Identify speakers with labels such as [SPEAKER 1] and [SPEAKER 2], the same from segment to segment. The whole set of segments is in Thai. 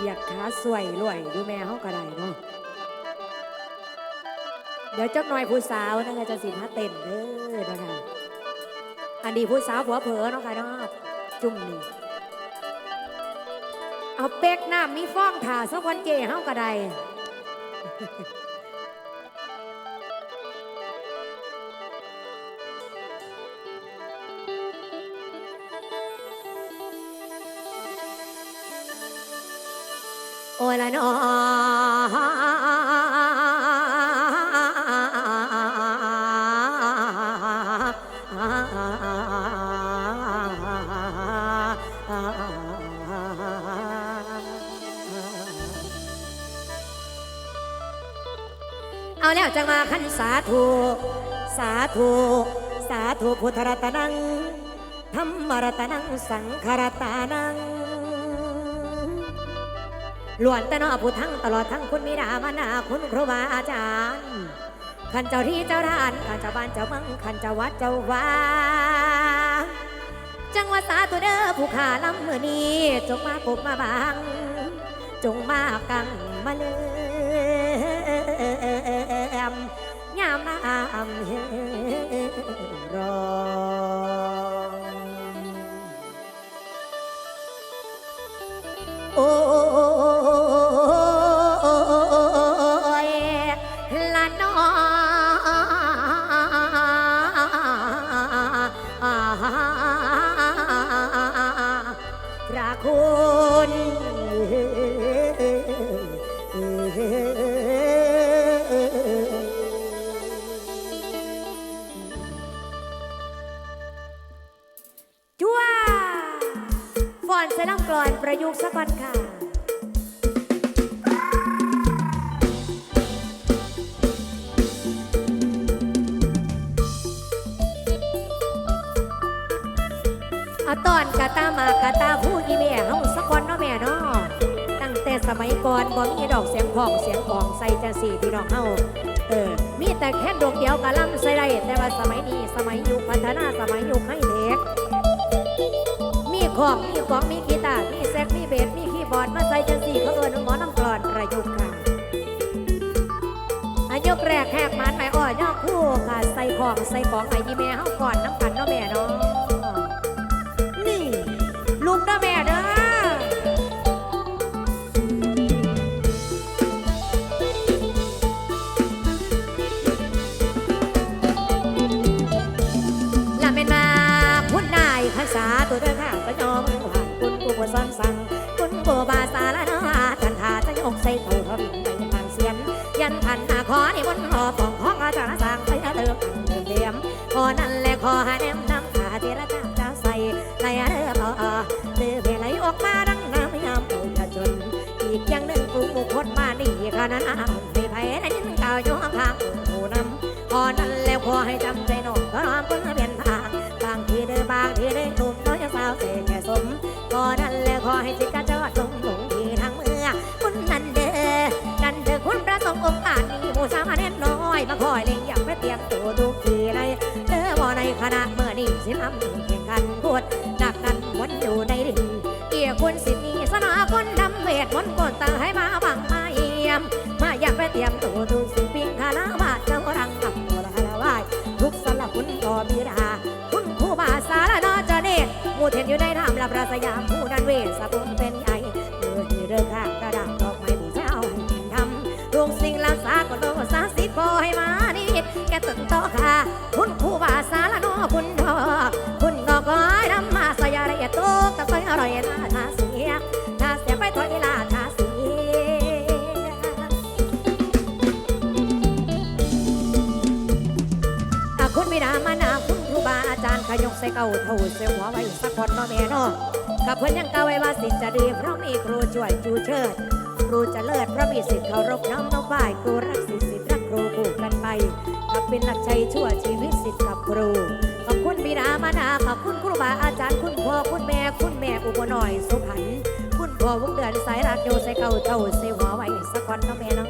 [SPEAKER 1] เหยียดขาสวยรวยดูแม่เขาก็ได้เนาะเดี๋ยวจักหน่อยผู้สาวนะคะจะสิมาเต้นเด้อนะคะอันนี้ผู้สาวผัวเผลอเนาะค่ะเนาะจุ่มนี่เอาเป๊กน้ำมีฟ้องถ่าสักวันเจเฮาก็ได้ โอ้ละนอเอาแล้วจังมาขันสาธุสาธุสาธุพุทธรัตนังธรรมรัตนังสังฆรัตนัง ล้วนแต่นอผู้ทั้งตลอดทั้งคุณมิดามานาคุณครูบาอาจารย์ขันเจ้าที่เจ้าทานขันเจ้าบ้านเจ้าเมืองขันเจ้าวัดเจ้าวาจังหวัดสาธุเด้อผู้ขาลำมือนี้จงมาปลุกมาบังจงมากังมาเลยมยามน้ำเฮรอ อนเสน้ำกลอนประยุกต์สักวันค่ะอาตอนกะตามากะตาผู้อีแม่เฮาสักวันเนาะแม่เนาะตั้งแต่สมัยก่อนบ่มีดอกเสียงของเสียงของใส่จังสี่พี่น้องเฮาเออมีแต่แค่ดวงเดียวกะลำใส่ได้แต่ว่าสมัยนี้สมัยยุคพัฒนาสมัยยุคไฮเทคมี ของมีของมีกีตาร์มีแซกมีเบสมีคีย์บอร์ดมาใส่จังสี่เขาเอินหมอน้ำกรอนประยุกต์ค่ะอายกแรกแหกมันไปอ้อยอกคู่ค่ะใส่ของใส่ของไอ้ยี่แม่เฮาก่อนน้ำกันเนาะแม่เนาะนี่ลุงเด้อแม่เด้อลาเป็นาพุ่นายภาษาตัวเด้อข้างก็ย มานาดนั้นไปไผ่ได้ยินข่าวอยู่ข้างๆผู้นำขอนั่นแล้วขอให้จำใจน้องก็รอมคนเป็นทางบางทีเด้อบางทีได้หนุ่มน้อยสาวเสกแก่สมขอนั่นแล้วขอให้จิตกระจอดลงหลงทีทางเมื่อคุณนั่นเด้อกันเถอะคุณพระสงฆ์องค์อาจมีหมูสามเณรน้อยมาคอยเลี้ยงอยากไปเตรียมตัวดูทีไรเออบ่ในคณะเมื่อนี้สิลำแข่งกันพูดหนักนั้นวนอยู่ในดินเกี่ยคุณสิทธิ์นี้สนาคนทำเวทมนต์กนตาให้มาบังมา ยี่ยม มาอยากไปเตรียมตัวดูสิปิงคาลาวาเจ้ารังกับตัวละละวายทุกสลับคุณก็บิดาคุณครูบาสารนอจเนตมูเทนอยู่ในน้ำรับราสยามผู้นั้นเวสะบุญเป็นใหญ่เมื่อที่เดินข้ากระดาษดอกไม้ผู้เจ้าให้ทำดวงสิ่งรักษาก็โดนสาสิทธิ์บ่ให้มานิดแกตึงต่อค่ะคุณครูบาสารนอคุณดอกคุณดอกก้อยนำมาสยาระเอียดโตกตะไคร้อร่อยน่าทาเบาอาจารย์ขยกใส่เก่าเท่าเสียหัวไว้สักคนเนาะแม่เนาะกับเพื่อนยังเก่าไว้ว่าสิจะดีเพราะมีครูช่วยจูเชิดครูจะเลิศเพราะมีสิทธิ์เคารพน้อมน้องฝ่ายครูรักสิทธิ์สิทธิ์รักครูผูกกันไปกับเป็นหลักใจชั่วชีวิตสิทธิ์กับครูขอบคุณบิดามานาขอบคุณครูบาอาจารย์คุณพ่อคุณแม่คุณแม่อุปหน่อยสุพรรณคุณพ่อวงเดือนสายรักโยใส่เก่าเท่าเสียหัวไว้สักคนเนาะแม่เนาะ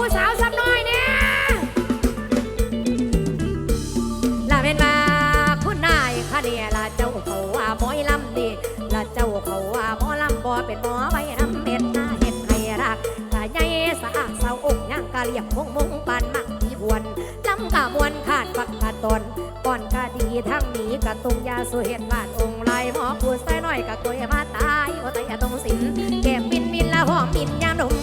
[SPEAKER 1] ผู้สาวสักหน่อยเนี่ยลาเป็นมาคุณนายคะเนี่ยไรเจ้าเขาว่าหมอยลำดีละเจ้าเขาว่าหมอลำบ่เป็นหมอใบน้ำเม็ดหน้าเห็ดให้รักกะใหญ่สะอาดเศร้าอกย่างกะเหลี่ยมมงมงปานมักที่พวนลำกะมวนขาดปักขาดตนก่อนกะดีทั้งนี้กะตุงยาสุเห็ดบาดองลายหมอพูดใส่หน่อยกะตัวมาตายว่าแต่อย่าต้องสินแก้มบินบินละห้องบินยาหนุ่ม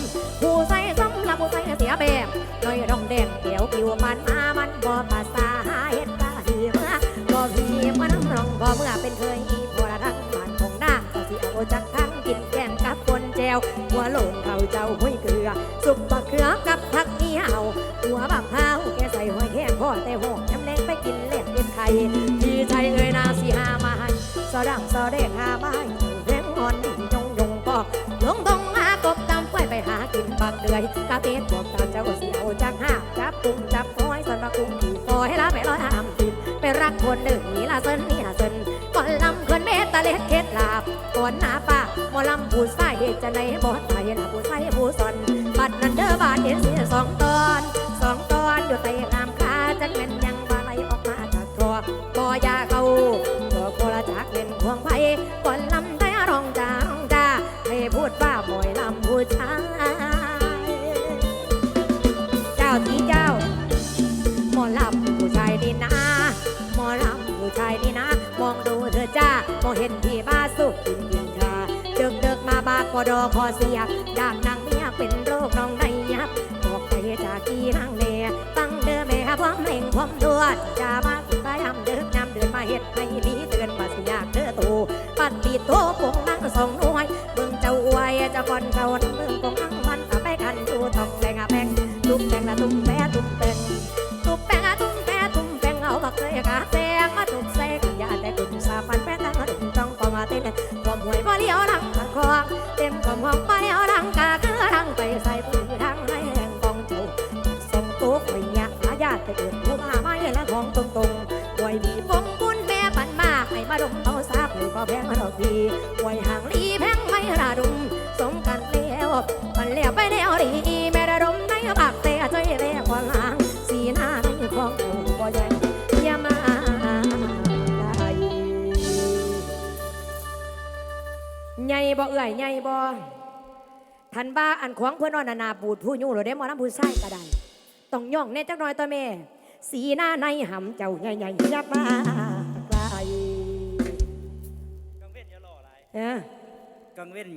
[SPEAKER 1] อยเกลือสุกบักเขือกับผักเห่าหัวบักพร้าวแกใส่หอยแครงพ่อแต่หอกน้ำแดงไปกินเลี้ยงเป็นไข่พี่ใจเอ่ยนาสิหามาให้สอดังสอเด็กหามาให้แรงอ่อนยงยงปอกลงตรงหากบตำไฟไปหากินบักเดือยกะเป็ดบอกตาเจ้าเสียวจังห้าจับกุ้งจับก้อยสันบักกุ้งขี่คอยละไปร้อยหามติดไปรักคนหนึ่งนี่ละเซินนี่ละเซินก่อนลำคนเมตตาเล็ดเคล็ดลาบก่อนหน้าป้าหมอลำผู้ใส่จะในบ่ตายนะผู้ใสู่สนบัดนั้นเด้อบาดเห็นเสียสองตอนสองตอนอยู่ใต้งามขาจักแม่นยังบาไหลออกมาจากครัวบ่อยาเขาตัวโคละจากเล่นควงไผ่ก่อนลำได้ร้องจาร้องจ้าให้พูดว่าบ่อยลำผู้ชายเจ้าที่เจ้าหมอลำผู้ชายนี่นะหมอลำผู้ชายนี่นะ มองดูเธอจ้ามองเห็นพี่บ้าสุกกินกินชาเดึกเดึกมาบากกอดอคอเสียดามนางนโรคน้องได้ยับบอกไปจากกี่นางเน่ตั้งเด้อแม่พร้อมเล่งพร้อมดวดจะมาสุดท้ายทำเดิกน้ำเดือนมาเฮ็ดให้ดีเตือนมาสิยากเธอตูปัดตีโตปงนั่งสองน่วยเบิ่งเจ้าอวยเจะก่อนเจ้าเบิ่งปงนั่งมันตะไปกันดูทองแดงอะแพงตุ้มแดงละตุ้มแปะตุ้มแปงตุบแปงอะตุ้มแปะตุ้มแปงเอาบักเคยกะแซงมาตุกใส่กันยาแต่กุ่มสาปันแปะตั้งตุ่มจ้องก็มาเต้นความหวยบ่เลี้ยวหลังทางคองเต็มความห้องบ่เลี้ย บ่เอื่อยใหญ่บ่ทันบ้าอันขวางเพื่อนนอนนานาบูดผู้ยู่หรือได้หมอน้ำผู้ใส่ก็ได้ต้องย่องแน่จักหน่อยตัวแม่ สีหน้าในหำเจ้าใหญ่ใหญ่ๆอย่ามาไกล
[SPEAKER 2] กังเว้นอย่ารออะไร
[SPEAKER 1] เอ้อ
[SPEAKER 2] กังเว้น